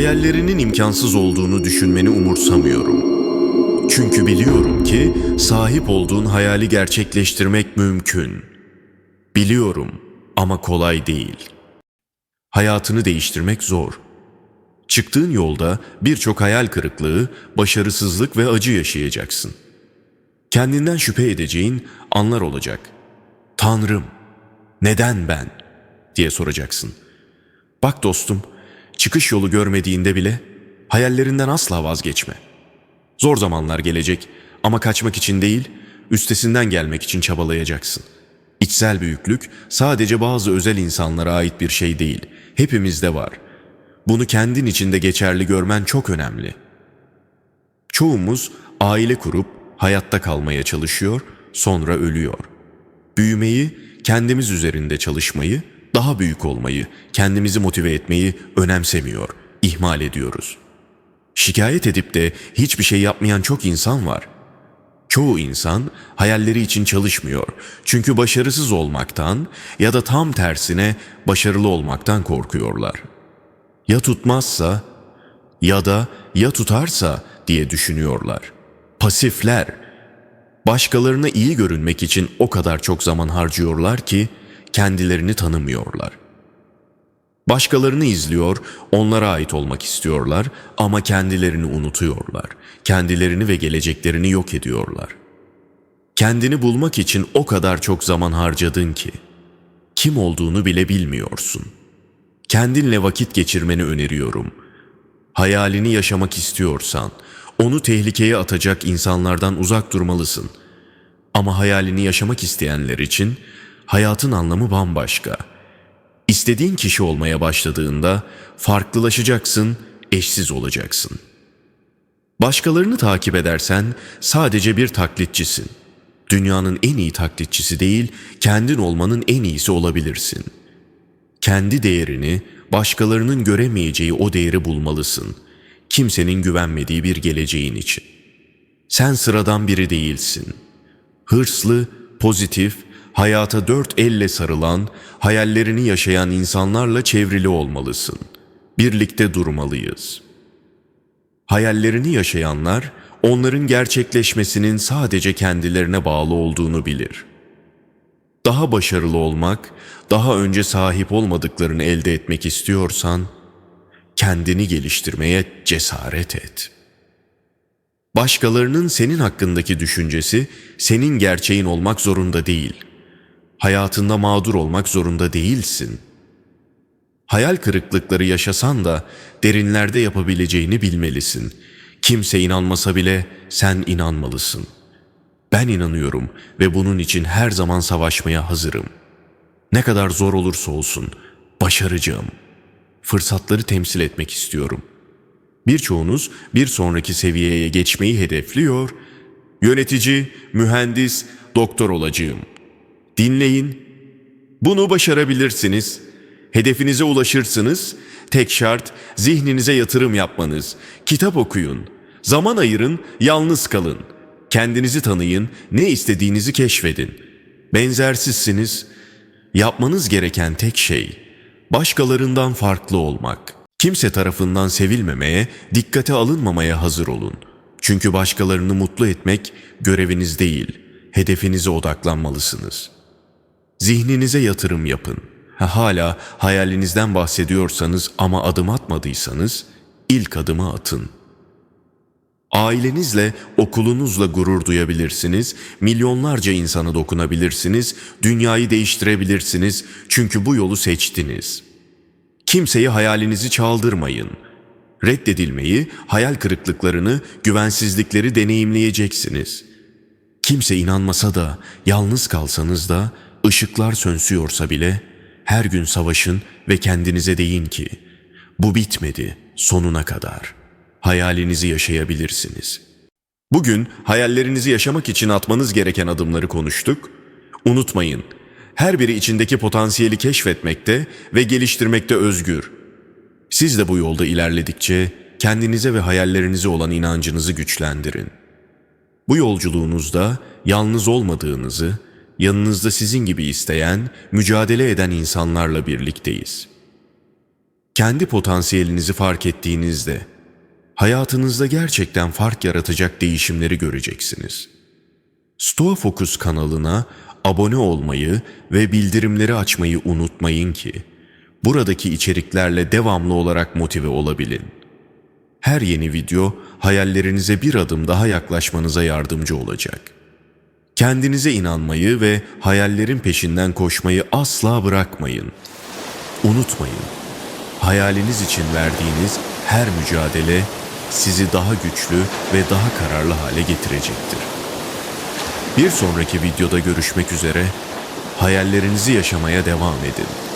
Hayallerinin imkansız olduğunu düşünmeni umursamıyorum. Çünkü biliyorum ki sahip olduğun hayali gerçekleştirmek mümkün. Biliyorum ama kolay değil. Hayatını değiştirmek zor. Çıktığın yolda birçok hayal kırıklığı, başarısızlık ve acı yaşayacaksın. Kendinden şüphe edeceğin anlar olacak. Tanrım, neden ben? diye soracaksın. Bak dostum, çıkış yolu görmediğinde bile hayallerinden asla vazgeçme. Zor zamanlar gelecek ama kaçmak için değil, üstesinden gelmek için çabalayacaksın. İçsel büyüklük sadece bazı özel insanlara ait bir şey değil, hepimizde var. Bunu kendin içinde geçerli görmen çok önemli. Çoğumuz aile kurup hayatta kalmaya çalışıyor, sonra ölüyor. Büyümeyi, kendimiz üzerinde çalışmayı, daha büyük olmayı, kendimizi motive etmeyi önemsemiyor, ihmal ediyoruz. Şikayet edip de hiçbir şey yapmayan çok insan var. Çoğu insan hayalleri için çalışmıyor. Çünkü başarısız olmaktan ya da tam tersine başarılı olmaktan korkuyorlar. Ya tutmazsa ya da ya tutarsa diye düşünüyorlar. Pasifler. Başkalarına iyi görünmek için o kadar çok zaman harcıyorlar ki kendilerini tanımıyorlar. Başkalarını izliyor, onlara ait olmak istiyorlar ama kendilerini unutuyorlar. Kendilerini ve geleceklerini yok ediyorlar. Kendini bulmak için o kadar çok zaman harcadın ki kim olduğunu bile bilmiyorsun. Kendinle vakit geçirmeni öneriyorum. Hayalini yaşamak istiyorsan onu tehlikeye atacak insanlardan uzak durmalısın. Ama hayalini yaşamak isteyenler için hayatın anlamı bambaşka. İstediğin kişi olmaya başladığında farklılaşacaksın, eşsiz olacaksın. Başkalarını takip edersen sadece bir taklitçisin. Dünyanın en iyi taklitçisi değil, kendin olmanın en iyisi olabilirsin. Kendi değerini, başkalarının göremeyeceği o değeri bulmalısın. Kimsenin güvenmediği bir geleceğin için. Sen sıradan biri değilsin. Hırslı, pozitif, hayata dört elle sarılan, hayallerini yaşayan insanlarla çevrili olmalısın. Birlikte durmalıyız. Hayallerini yaşayanlar, onların gerçekleşmesinin sadece kendilerine bağlı olduğunu bilir. Daha başarılı olmak, daha önce sahip olmadıklarını elde etmek istiyorsan, kendini geliştirmeye cesaret et. Başkalarının senin hakkındaki düşüncesi senin gerçeğin olmak zorunda değil.'' Hayatında mağdur olmak zorunda değilsin. Hayal kırıklıkları yaşasan da derinlerde yapabileceğini bilmelisin. Kimse inanmasa bile sen inanmalısın. Ben inanıyorum ve bunun için her zaman savaşmaya hazırım. Ne kadar zor olursa olsun başaracağım. Fırsatları temsil etmek istiyorum. Birçoğunuz bir sonraki seviyeye geçmeyi hedefliyor. Yönetici, mühendis, doktor olacağım.'' Dinleyin. Bunu başarabilirsiniz. Hedefinize ulaşırsınız. Tek şart zihninize yatırım yapmanız. Kitap okuyun. Zaman ayırın, yalnız kalın. Kendinizi tanıyın, ne istediğinizi keşfedin. Benzersizsiniz. Yapmanız gereken tek şey başkalarından farklı olmak. Kimse tarafından sevilmemeye, dikkate alınmamaya hazır olun. Çünkü başkalarını mutlu etmek göreviniz değil, hedefinize odaklanmalısınız.'' Zihninize yatırım yapın. Ha, hala hayalinizden bahsediyorsanız ama adım atmadıysanız ilk adımı atın. Ailenizle, okulunuzla gurur duyabilirsiniz, milyonlarca insana dokunabilirsiniz, dünyayı değiştirebilirsiniz çünkü bu yolu seçtiniz. Kimseyi hayalinizi çaldırmayın. Reddedilmeyi, hayal kırıklıklarını, güvensizlikleri deneyimleyeceksiniz. Kimse inanmasa da, yalnız kalsanız da Işıklar sönsüyorsa bile her gün savaşın ve kendinize deyin ki bu bitmedi sonuna kadar. Hayalinizi yaşayabilirsiniz. Bugün hayallerinizi yaşamak için atmanız gereken adımları konuştuk. Unutmayın, her biri içindeki potansiyeli keşfetmekte ve geliştirmekte özgür. Siz de bu yolda ilerledikçe kendinize ve hayallerinize olan inancınızı güçlendirin. Bu yolculuğunuzda yalnız olmadığınızı, yanınızda sizin gibi isteyen, mücadele eden insanlarla birlikteyiz. Kendi potansiyelinizi fark ettiğinizde hayatınızda gerçekten fark yaratacak değişimleri göreceksiniz. Stoa Focus kanalına abone olmayı ve bildirimleri açmayı unutmayın ki buradaki içeriklerle devamlı olarak motive olabilin. Her yeni video hayallerinize bir adım daha yaklaşmanıza yardımcı olacak. Kendinize inanmayı ve hayallerin peşinden koşmayı asla bırakmayın. Unutmayın, hayaliniz için verdiğiniz her mücadele sizi daha güçlü ve daha kararlı hale getirecektir. Bir sonraki videoda görüşmek üzere, hayallerinizi yaşamaya devam edin.